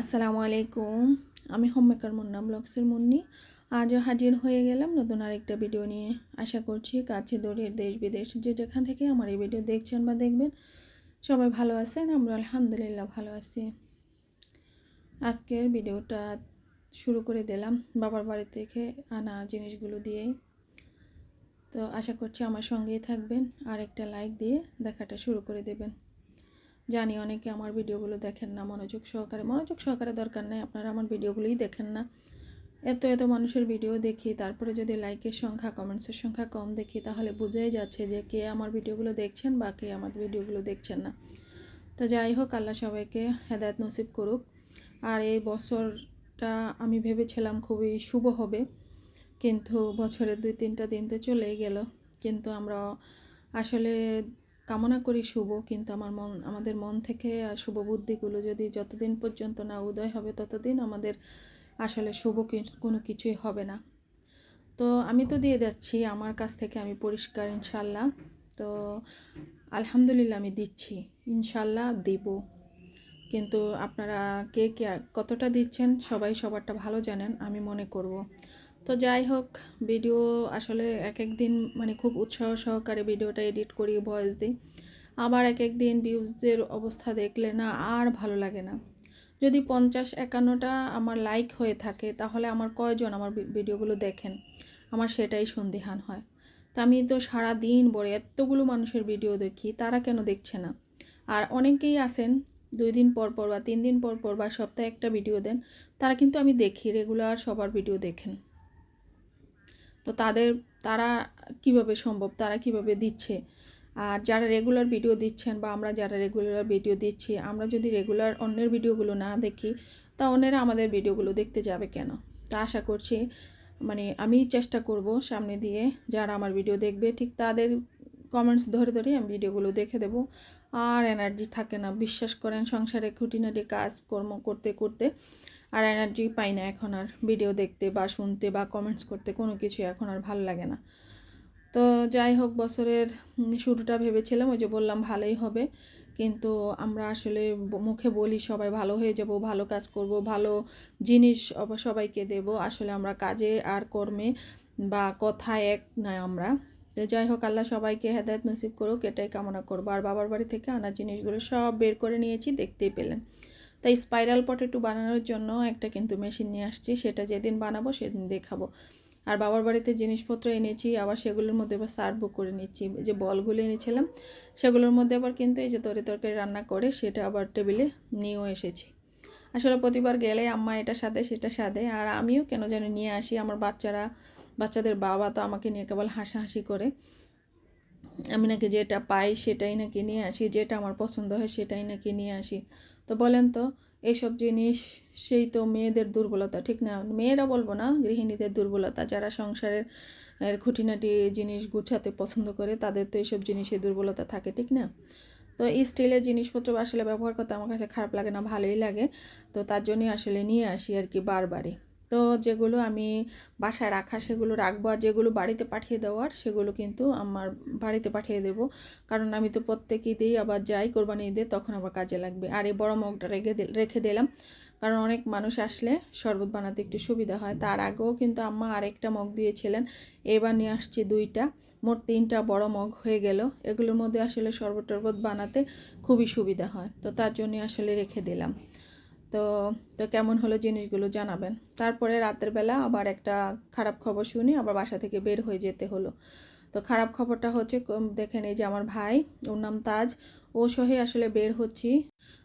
আসসালামু আলাইকুম। আমি হোমমেকার মুন্না ব্লগসের মুন্নি। আজও হাজির হয়ে গেলাম নতুন আরেকটা ভিডিও নিয়ে। আশা করছি কাছে দূরে দেশ বিদেশ যে যেখান থেকে আমার এই ভিডিও দেখছেন বা দেখবেন, সবাই ভালো আছেন, আমরা আলহামদুলিল্লাহ ভালো আছি। আজকের ভিডিওটা শুরু করে দিলাম বাবার বাড়ি থেকে আনা জিনিসগুলো দিয়েই। তো আশা করছি আমার সঙ্গেই থাকবেন। আর একটা লাইক দিয়ে দেখাটা শুরু করে দেবেন। জানি অনেকে আমার ভিডিওগুলো দেখেন না, মনোযোগ সহকারে। মনোযোগ সহকারে দরকার নেই, আপনারা আমার ভিডিওগুলোই দেখেন না। এত এত মানুষের ভিডিও দেখি, তারপরে যদি লাইকের সংখ্যা, কমেন্টসের সংখ্যা কম দেখি, তাহলে বোঝাই যাচ্ছে যে কে আমার ভিডিওগুলো দেখছেন বা কে আমার ভিডিওগুলো দেখছেন না। তো যাই হোক, আল্লাহ সবাইকে হেদায়ত নসিব করুক। আর এই বছরটা আমি ভেবেছিলাম খুবই শুভ হবে, কিন্তু বছরের দুই তিনটা দিন তো চলেই গেল। কিন্তু আমরা আসলে কামনা করি শুভ, কিন্তু আমার মন, আমাদের মন থেকে শুভ বুদ্ধিগুলো যদি যতদিন পর্যন্ত না উদয় হবে, ততদিন আমাদের আসলে শুভ কোনো কিছুই হবে না। তো আমি তো দিয়ে যাচ্ছি, আমার কাছ থেকে আমি পরিষ্কার, ইনশাল্লাহ। তো আলহামদুলিল্লাহ আমি দিচ্ছি, ইনশাল্লাহ দিব। কিন্তু আপনারা কে কে, কতটা দিচ্ছেন, সবাই সবারটা ভালো জানেন, আমি মনে করব। তো যাই হোক ভিডিও আসলে এক এক দিন মানে খুব উৎসাহ সহকারে ভিডিওটা এডিট করি ভয়েস দিই। আবার এক এক দিন ভিউজের অবস্থা দেখলে না আর ভালো লাগে না। যদি পঞ্চাশ একান্নটা আমার লাইক হয়ে থাকে, তাহলে আমার কয়জন আমার ভিডিওগুলো দেখেন? আমার সেটাই সন্দিহান হয়। তা আমি তো সারা দিন বড় এতগুলো মানুষের ভিডিও দেখি, তারা কেন দেখছে না? আর অনেকেই আছেন, দুই দিন পর পর বা তিন দিন পর পর বা সপ্তাহে একটা ভিডিও দেন, তারা কিন্তু আমি দেখি রেগুলার সবার ভিডিও দেখেন। তো তাদের, তারা কীভাবে সম্ভব, তারা কীভাবে দিচ্ছে? আর যারা রেগুলার ভিডিও দিচ্ছেন বা আমরা যারা রেগুলার ভিডিও দিচ্ছি, আমরা যদি রেগুলার অন্যের ভিডিওগুলো না দেখি, তা অন্যেরা আমাদের ভিডিওগুলো দেখতে যাবে কেন? তা আশা করছি মানে আমি চেষ্টা করব সামনে দিয়ে যারা আমার ভিডিও দেখবে, ঠিক তাদের কমেন্টস ধরে ধরে আমি ভিডিওগুলো দেখে দেবো। আর এনার্জি থাকে না, বিশ্বাস করেন সংসারে খুঁটিনাটি কাজ কর্ম করতে করতে আর এনার্জি পাই না এখন আর ভিডিও দেখতে বা শুনতে বা কমেন্টস করতে, কোনো কিছু এখন আর ভালো লাগে না। তো যাই হোক, বছরের শুরুটা ভেবেছিলাম, ওই যে বললাম ভালোই হবে। কিন্তু আমরা আসলে মুখে বলি সবাই ভালো হয়ে যাব, ভালো কাজ করব, ভালো জিনিস সবাইকে দেব। আসলে আমরা কাজে আর কর্মে বা কথায় এক নয় আমরা। তো যাই হোক, আল্লাহ সবাইকে হেদায়ত নসিব করুক, এটাই কামনা করব। আর বাবার বাড়ি থেকে আনা জিনিসগুলো সব বের করে নিয়েছি, দেখতেই পেলেন। তাই স্পাইরাল পটেটো বানানোর জন্য একটা কিন্তু মেশিন নিয়ে আসছি, সেটা যেদিন বানাবো সেদিন দেখাবো। আর বাবার বাড়িতে জিনিসপত্র এনেছি, আবার সেগুলোর মধ্যে আবার সার্ভও করে নিচ্ছি। যে বলগুলো এনেছিলাম, সেগুলোর মধ্যে আবার কিন্তু এই যে তরি তরকারি রান্না করে, সেটা আবার টেবিলে নিয়েও এসেছি। আসলে প্রতিবার গেলে আম্মা এটা সাথে সেটা সাথে আর আমিও কেন যেন নিয়ে আসি। আমার বাচ্চারা, বাচ্চাদের বাবা তো আমাকে নিয়ে কেবল হাসাহাসি করে। আমি নাকি যেটা পাই সেটাই নাকি নিয়ে আসি, যেটা আমার পছন্দ হয় সেটাই নাকি নিয়ে আসি। তো বলেন তো এইসব জিনিস সেই তো মেয়েদের দুর্বলতা, ঠিক না? মেয়েরা বলব না, গৃহিণীদের দুর্বলতা, যারা সংসারের খুঁটিনাটি জিনিস গুছাতে পছন্দ করে, তাদের তো এইসব জিনিসের দুর্বলতা থাকে, ঠিক না? তো স্টিলের জিনিসপত্র আসলে ব্যবহার করতে আমার কাছে খারাপ লাগে না, ভালোই লাগে। তো তার জন্যই আসলে নিয়ে আসি আর কি বারবারই। তো যেগুলো আমি বাসায় রাখা, সেগুলো রাখব আর যেগুলো বাড়িতে পাঠিয়ে দেওয়ার, সেগুলো কিন্তু আমার বাড়িতে পাঠিয়ে দেব। কারণ আমি তো প্রত্যেক ঈদেই আবার যাই কোরবানি ঈদে, তখন আবার কাজে লাগবে। আর এই বড় মগটা রেখে রেখে দিলাম। কারণ অনেক মানুষ আসলে শরবত বানাতে একটু সুবিধা হয়। তার আগেও কিন্তু আম্মা আরেকটা মগ দিয়েছিলেন। এবার নিয়ে আসছি দুইটা। মোট তিনটা বড় মগ হয়ে গেল। এগুলোর মধ্যে আসলে শরবত টরবত বানাতে খুবই সুবিধা হয়। তো তার জন্য আসলে রেখে দিলাম। তো তো কেমন হলো জিনিসগুলো জানাবেন। তারপরে রাতের বেলা আবার একটা খারাপ খবর শুনি, আবার বাসা থেকে বের হয়ে যেতে হলো। তো খারাপ খবরটা হচ্ছে দেখে এই যে আমার ভাই, ওর নাম তাজ। ও সহে আসলে বের হচ্ছি।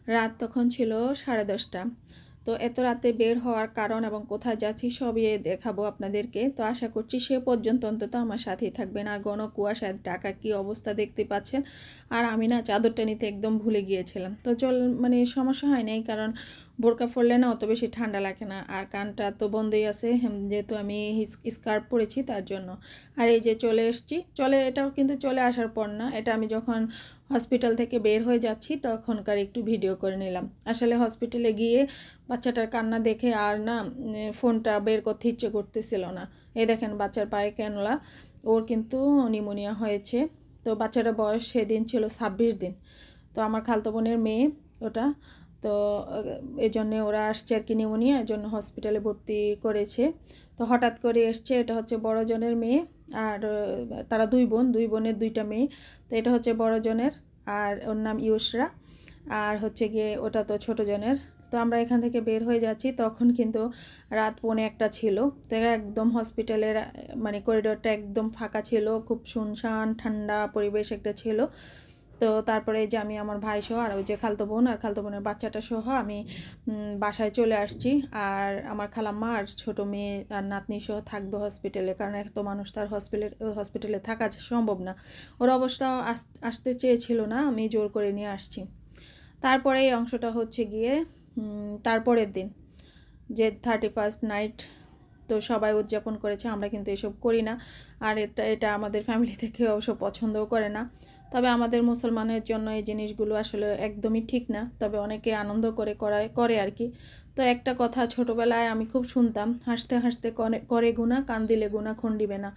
রাত তখন ছিল সাড়ে দশটা। তো এত রাতে বের হওয়ার কারণ এবং কোথায় যাচ্ছি সবই দেখাবো আপনাদেরকে। তো আশা করছি সে পর্যন্ত অন্তত আমার সাথেই থাকবেন। আর ঘন কুয়াশায় ঢাকা কী অবস্থা দেখতে পাচ্ছেন? আর আমি না চাদরটা নিতে একদম ভুলে গিয়েছিলাম। তো চল মানে সমস্যা হয় নাই, কারণ বোরকা পরলে না অত বেশি ঠান্ডা লাগে না। আর কানটা তো বন্ধই আছে যেহেতু আমি স্কার্ফ পরেছি তার জন্য। আর এই যে চলে এসেছি, চলে এটাও কিন্তু চলে আসার পর না, এটা আমি যখন হসপিটাল থেকে বের হয়ে যাচ্ছি, তখনকার একটু ভিডিও করে নিলাম। আসলে হসপিটালে গিয়ে বাচ্চাটার কান্না দেখে আর না ফোনটা বের করতে ইচ্ছে করতেছিল না। এই দেখেন বাচ্চার পায়ে ক্যানলা, ওর কিন্তু নিউমোনিয়া হয়েছে। তো বাচ্চাটার বয়স সেদিন ছিল ছাব্বিশ দিন। তো আমার খালতো বোনের মেয়ে ওটা, তো এই জন্যে ওরা আসছে আর কি নিউমোনিয়া এই জন্য হসপিটালে ভর্তি করেছে। তো হঠাৎ করে এসছে, এটা হচ্ছে বড় জনের মেয়ে আর তারা দুই বোন, দুই বোনের দুইটা মেয়ে। তো এটা হচ্ছে বড় জনের আর ওর নাম ইউসরা আর হচ্ছে গিয়ে ওটা তো ছোট জনের তো আমরা এখান থেকে বের হয়ে যাচ্ছি, তখন কিন্তু রাত পৌনে একটা ছিল। তো একদম হসপিটালের মানে করিডোরটা একদম ফাঁকা ছিল, খুব শুনশান, ঠান্ডা পরিবেশ একটা ছিল। তো তারপরে যে আমি আমার ভাই সহ আর ওই যে খালতো বোন আর খালতো বোনের বাচ্চাটা সহ আমি বাসায় চলে আসছি। আর আমার খালাম্মা আর ছোট মেয়ে আর নাতনি সহ থাকবে হসপিটালে কারণ এত মানুষ তার হসপিটালে হসপিটালে থাকা সম্ভব না। ওর অবস্থা আস- আসতে চেয়েছিল না, আমি জোর করে নিয়ে আসছি। তারপরে এই অংশটা হচ্ছে গিয়ে তারপরের দিন, যে থার্টি ফার্স্ট নাইট তো সবাই উদযাপন করেছে, আমরা কিন্তু এসব করি না। আর এটা এটা আমাদের ফ্যামিলি থেকে অবশ্য পছন্দও করে না। তবে আমাদের মুসলমানের জন্য এই জিনিসগুলো আসলে একদমই ঠিক না। তবে অনেকে আনন্দ করে করায়, করে আর কি। তো একটা কথা ছোটোবেলায় আমি খুব শুনতাম, হাসতে হাসতে করে- গুণা, কান দিলে গুণা খণ্ডিবে না।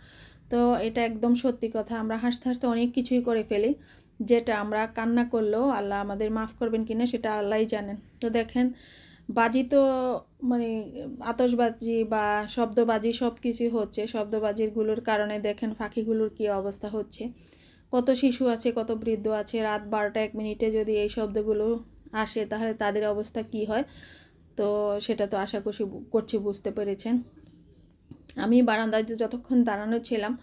তো এটা একদম সত্যি কথা, আমরা হাসতে হাসতে অনেক কিছুই করে ফেলি, যেটা আমরা কান্না করলেও আল্লাহ আমাদের মাফ করবেন কিনা সেটা আল্লাহই জানেন। তো দেখেন, বাজি তো মানে আতসবাজি বা শব্দবাজি সব কিছুই হচ্ছে শব্দবাজিরগুলোর কারণে দেখেন, পাখিগুলোর কী অবস্থা হচ্ছে। কত শিশু আছে, কত বৃদ্ধ আছে, রাত বারোটা এক মিনিটে যদি এই শব্দগুলো আসে, তাহলে তাদের অবস্থা কি হয়? তো সেটা তো আশা করছি করছি বুঝতে পেরেছেন। আমি বারান্দায় যতক্ষণ দাঁড়ানো ছিলাম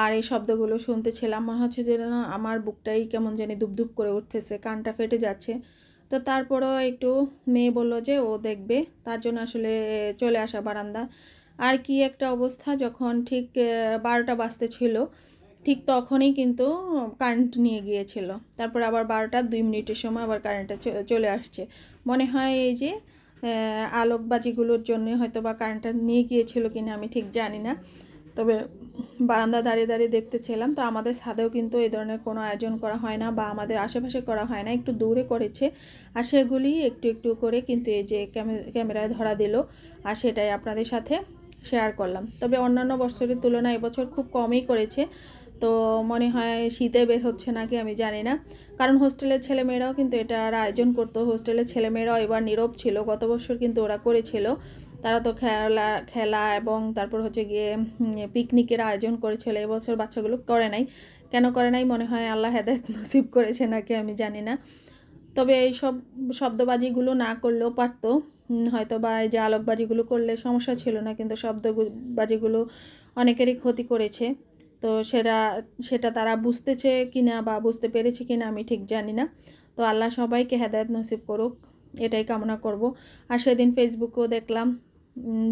আর এই শব্দগুলো শুনতেছিলাম মনে হচ্ছে যে আমার বুকটাই কেমন জানি দুবদুব করে উঠতেছে, কানটা ফেটে যাচ্ছে। তো তারপরও একটু মেয়ে বলল যে, ও দেখবে, তার জন্য আসলে চলে আসা বারান্দা। আর কি একটা অবস্থা, যখন ঠিক বারোটা বাজতে ছিল ঠিক তখনই কিন্তু কারেন্ট নিয়ে গিয়েছিল। তারপর আবার বারোটা দুই মিনিটের সময় আবার কারেন্টটা চলে আসছে। মনে হয় এই যে আলোকবাজিগুলোর জন্য হয়তো বা কারেন্টটা নিয়ে গিয়েছিল কিনা আমি ঠিক জানি না। তবে বারান্দা দাঁড়িয়ে দাঁড়িয়ে দেখতেছিলাম। তো আমাদের ছাদেও কিন্তু এই ধরনের কোনো আয়োজন করা হয় না বা আমাদের আশেপাশে করা হয় না। একটু দূরে করেছে। আর সেগুলি একটু একটু করে কিন্তু এই যে ক্যামে- ক্যামেরায় ধরা দিল। আর সেটাই আপনাদের সাথে শেয়ার করলাম। তবে অন্যান্য বছরের তুলনায় এবছর খুব কমই করেছে। তো মনে হয় শীতে বের হচ্ছে নাকি আমি জানি না। কারণ হোস্টেলের ছেলেমেয়েরাও কিন্তু এটার আয়োজন করতো। হোস্টেলের ছেলেমেয়েরাও এবার নীরব ছিল। গত বছর কিন্তু ওরা করেছিল। তারা তো খেলা খেলা এবং তারপর হচ্ছে গিয়ে পিকনিকের আয়োজন করেছিল। এবছর বাচ্চাগুলো করে নাই। কেন করে নাই মনে হয় আল্লাহ হেদায়ত নসিব করেছে নাকি আমি জানি না। তবে এই সব শব্দবাজিগুলো না করলেও পারতো। হয়তো বা এই যে আলোকবাজিগুলো করলে সমস্যা ছিল না, কিন্তু শব্দবাজিগুলো অনেকেরই ক্ষতি করেছে। তো সেটা সেটা তারা বুঝতেছে কি না বা বুঝতে পেরেছে কি না আমি ঠিক জানি না। তো আল্লাহ সবাইকে হেদায়ত নসিব করুক, এটাই কামনা করব। আর সেদিন ফেসবুকেও দেখলাম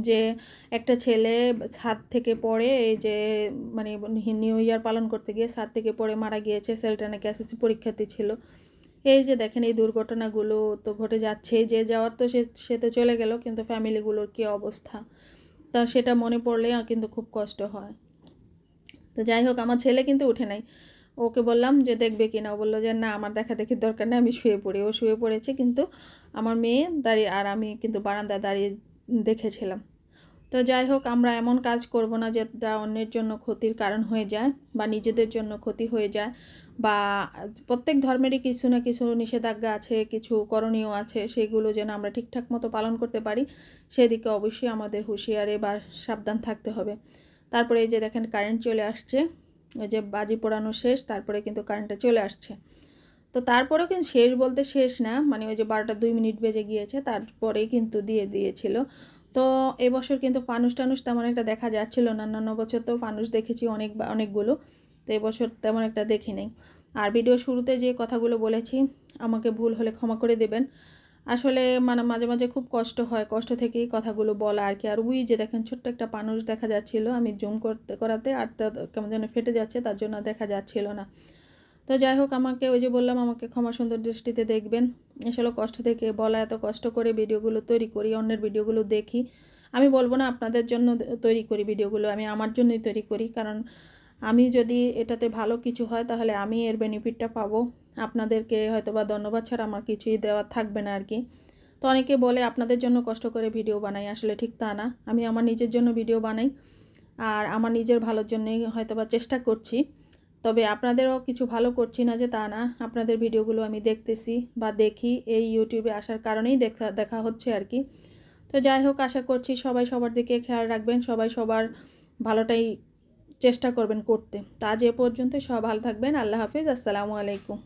যে একটা ছেলে ছাদ থেকে পড়ে, এই যে মানে নিউ ইয়ার পালন করতে গিয়ে ছাদ থেকে পড়ে মারা গিয়েছে, ছেলেটা নাকি এসএসসি পরীক্ষার্থী ছিল। এই যে দেখেন এই দুর্ঘটনাগুলো তো ঘটে যাচ্ছে, যে যাওয়ার তো সে সে তো চলে গেল, কিন্তু ফ্যামিলিগুলোর কী অবস্থা? তা সেটা মনে পড়লে কিন্তু খুব কষ্ট হয়। তো যাই হোক আমার ছেলে কিন্তু উঠে নাই। ওকে বললাম যে, দেখবে কিনা? ও বলল যে, না, আমার দেখা দেখির দরকার নেই, আমি শুয়ে পড়ি। ও শুয়ে পড়েছে কিন্তু আমার মেয়ে দাঁড়িয়ে, আর আমি কিন্তু বারান্দায় দাঁড়িয়ে দেখেছিলাম। তো যাই হোক আমরা এমন কাজ করব না যেটা অন্যের জন্য ক্ষতির কারণ হয়ে যায় বা নিজেদের জন্য ক্ষতি হয়ে যায় বা প্রত্যেক ধর্মেরই কিছু না কিছু নিষেধাজ্ঞা আছে, কিছু করণীয় আছে, সেগুলো যেন আমরা ঠিকঠাক মতো পালন করতে পারি, সেদিকে অবশ্যই আমাদের হুঁশিয়ারে বা সাবধান থাকতে হবে। তারপরে এই যে দেখেন কারেন্ট চলে আসছে ওই যে বাজি পোড়ানো শেষ, তারপরে কিন্তু কারেন্টটা চলে আসছে। তো তারপরেও কিন্তু শেষ বলতে শেষ না মানে ওই যে বারোটা দুই মিনিট বেজে গিয়েছে, তারপরেই কিন্তু দিয়ে দিয়েছিল। তো এবছর কিন্তু ফানুস টানুস তেমন একটা দেখা যাচ্ছিল না, অন্যান্য বছর তো ফানুস দেখেছি অনেক অনেকগুলো, তো এবছর তেমন একটা দেখি নেই। আর ভিডিও শুরুতে যে কথাগুলো বলেছি, আমাকে ভুল হলে ক্ষমা করে দেবেন। আসলে মানে মাঝে মাঝে খুব কষ্ট হয়। কষ্ট থেকেই কথাগুলো বলা আর কি। আর উই যে দেখেন ছোট্ট একটা পানুষ দেখা যাচ্ছিল আমি জুম করতে, করাতে আর তা কেমন যেন ফেটে যাচ্ছে, তার জন্য দেখা যাচ্ছিল না। তো যাই হোক, আমাকে ওই যে বললাম, আমাকে ক্ষমা সুন্দর দৃষ্টিতে দেখবেন। আসলে কষ্ট থেকে বলা, এত কষ্ট করে ভিডিওগুলো তৈরি করি, অন্যের ভিডিওগুলো দেখি। আমি বলব না, আপনাদের জন্য তৈরি করি ভিডিওগুলো, আমি আমার জন্যই তৈরি করি। কারণ আমি যদি এটাতে ভালো কিছু হয়, তাহলে আমি এর বেনিফিটটা পাবো। আপনাদেরকে হয়তো বা ধন্যবাদ ছাড়া আমার কিছুই দেওয়া থাকবে না আর কি। তো অনেকে বলে, আপনাদের জন্য কষ্ট করে ভিডিও বানাই। আসলে ঠিক তা না। আমি আমার নিজের জন্য ভিডিও বানাই, আর আমার নিজের ভালোর জন্যই হয়তো বা চেষ্টা করছি। তবে আপনাদেরও কিছু ভালো করছি না যে তা না। আপনাদের ভিডিওগুলো আমি দেখতেছি বা দেখি, এই ইউটিউবে আসার কারণেই দেখা দেখা হচ্ছে আর কি। তো যাই হোক, আশা করছি সবাই সবার দিকে খেয়াল রাখবেন। সবাই সবার ভালোটাই চেষ্টা করবেন করতে। তা যে পর্যন্ত সব ভালো থাকবেন। আল্লাহ হাফিজ। আসসালামু আলাইকুম।